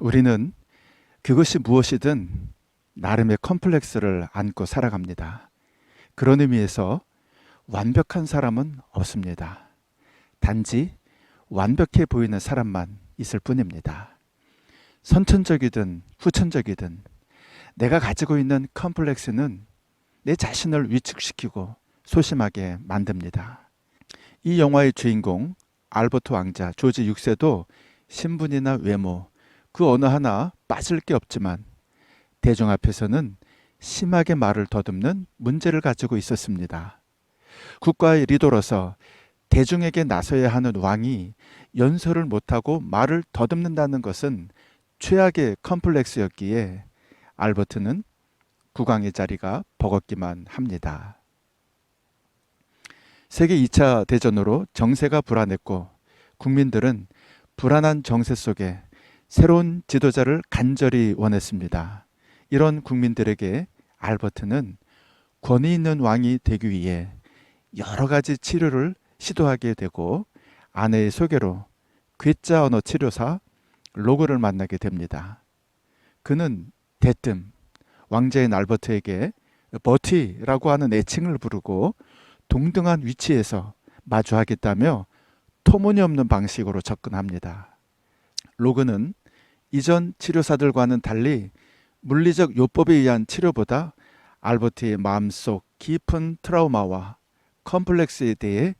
우리는 그것이 무엇이든 나름의 컴플렉스를 안고 살아갑니다. 그런 의미에서 완벽한 사람은 없습니다. 단지 완벽해 보이는 사람만 있을 뿐입니다. 선천적이든 후천적이든 내가 가지고 있는 컴플렉스는 내 자신을 위축시키고 소심하게 만듭니다. 이 영화의 주인공 알버트 왕자 조지 6세도 신분이나 외모 그 어느 하나 빠질 게 없지만 대중 앞에서는 심하게 말을 더듬는 문제를 가지고 있었습니다. 국가의 리더로서 대중에게 나서야 하는 왕이 연설을 못하고 말을 더듬는다는 것은 최악의 컴플렉스였기에 알버트는 국왕의 자리가 버겁기만 합니다. 세계 2차 대전으로 정세가 불안했고 국민들은 불안한 정세 속에 새로운 지도자를 간절히 원했습니다. 이런 국민들에게 알버트는 권위 있는 왕이 되기 위해 여러 가지 치료를 시도하게 되고 아내의 소개로 괴짜 언어 치료사 로그를 만나게 됩니다. 그는 대뜸 왕자인 알버트에게 버티라고 하는 애칭을 부르고 동등한 위치에서 마주하겠다며 터무니없는 방식으로 접근합니다. 로그는 이전 치료사들과는 달리 물리적 요법에 의한 치료보다 알버트의 마음속 깊은 트라우마와 컴플렉스에 대해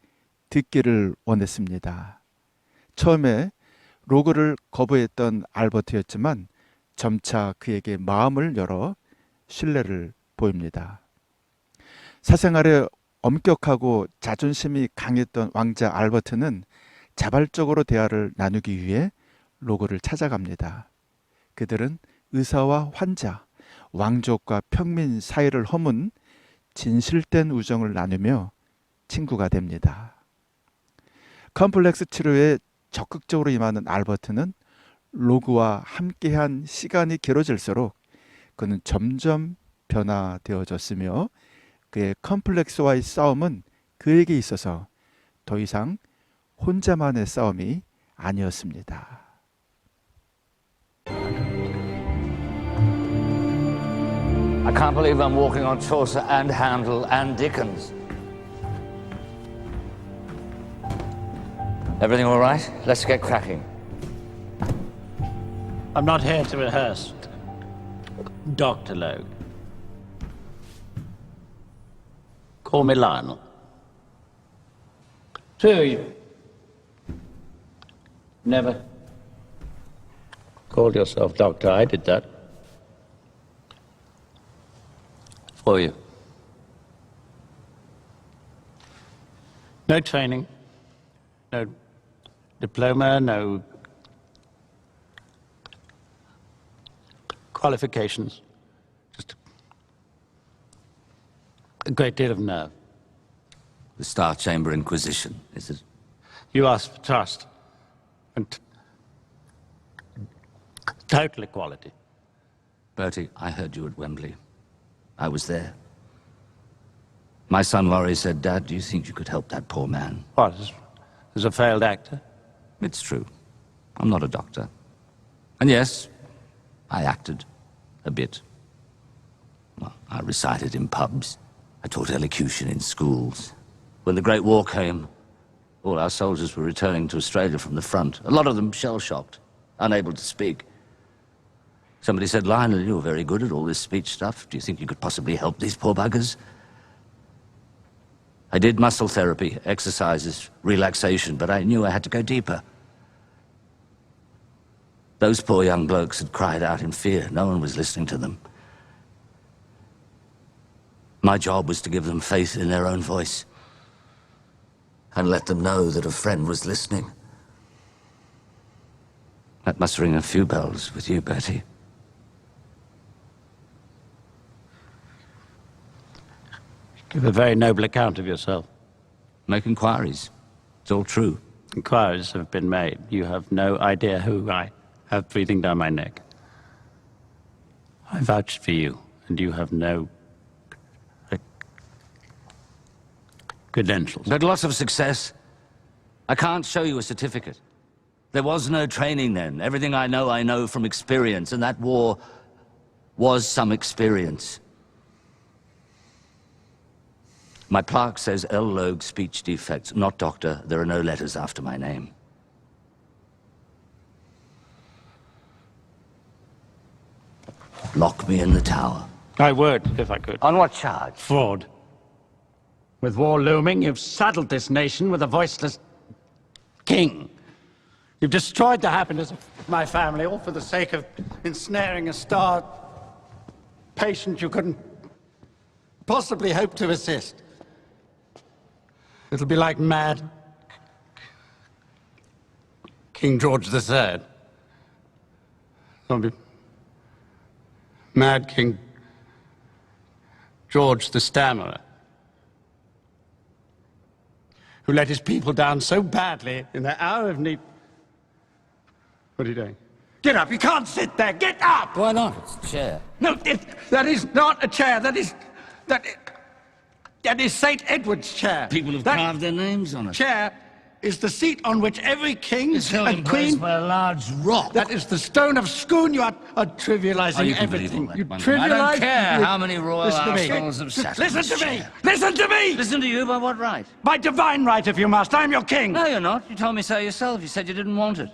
듣기를 원했습니다. 처음에 로그를 거부했던 알버트였지만 점차 그에게 마음을 열어 신뢰를 보입니다. 사생활에 엄격하고 자존심이 강했던 왕자 알버트는 자발적으로 대화를 나누기 위해 로그를 찾아갑니다. 그들은 의사와 환자, 왕족과 평민 사이를 허문 진실된 우정을 나누며 친구가 됩니다. 컴플렉스 치료에 적극적으로 임하는 알버트는 로그와 함께한 시간이 길어질수록 그는 점점 변화되어졌으며 그의 컴플렉스와의 싸움은 그에게 있어서 더 이상 혼자만의 싸움이 아니었습니다. I can't believe I'm walking on Chaucer and Handel and Dickens. Everything all right? Let's get cracking. I'm not here to rehearse. Dr. Logue. Call me Lionel. So you never Call yourself Doctor. I did that. For you. No training, no diploma, no qualifications. Just a great deal of nerve. The Star Chamber Inquisition, is it? You asked for trust and total equality. Bertie, I heard you at Wembley. I was there. My son Laurie said, Dad, do you think you could help that poor man? What? As, a failed actor? It's true. I'm not a doctor. And yes, I acted. A bit. Well, I recited in pubs. I taught elocution in schools. When the Great War came, all our soldiers were returning to Australia from the front. A lot of them shell-shocked, unable to speak. Somebody said, Lionel, you're very good at all this speech stuff. Do you think you could possibly help these poor buggers? I did muscle therapy, exercises, relaxation, but I knew I had to go deeper. Those poor young blokes had cried out in fear. No one was listening to them. My job was to give them faith in their own voice and let them know that a friend was listening. That must ring a few bells with you, Bertie. Give a very noble account of yourself. Make inquiries. It's all true. Inquiries have been made. You have no idea who I have breathing down my neck. I vouched for you, and you have no credentials. But lots of success. I can't show you a certificate. There was no training then. Everything I know, I know from experience, and that war was some experience. My plaque says L. Logue speech defects, not doctor. There are no letters after my name. Lock me in the tower. I would, if I could. On what charge? Fraud. With war looming, you've saddled this nation with a voiceless king. You've destroyed the happiness of my family, all for the sake of ensnaring a star patient you couldn't possibly hope to assist. It'll be like mad King George III. It'll be mad King George the Stammerer, who let his people down so badly in their hour of need. What are you doing? Get up! You can't sit there! Get up! Why not? It's a chair. No, it, that is not a chair. That is that. That is Saint Edward's chair. People have that carved their names on it. chair is the seat on which every king It's held in and place queen. by a large rock. That is the stone of Scone. You are, are trivializing Oh, you everything. that, you trivialize. I don't care you- how many royal Listen to me. have sat Listen to me. Listen to me. Listen to you by what right? By divine right, if you must. I'm your king. No, you're not. You told me so yourself. You said you didn't want it.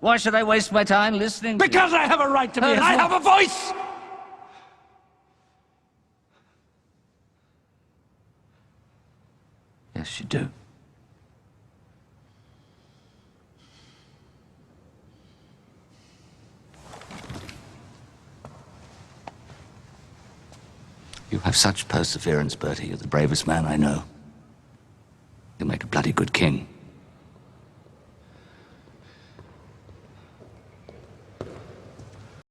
Why should I waste my time listening to you? Because I have a right to be, No, and I have a voice. Yes, you do. You have such perseverance, Bertie. You're the bravest man I know. You'll make a bloody good king.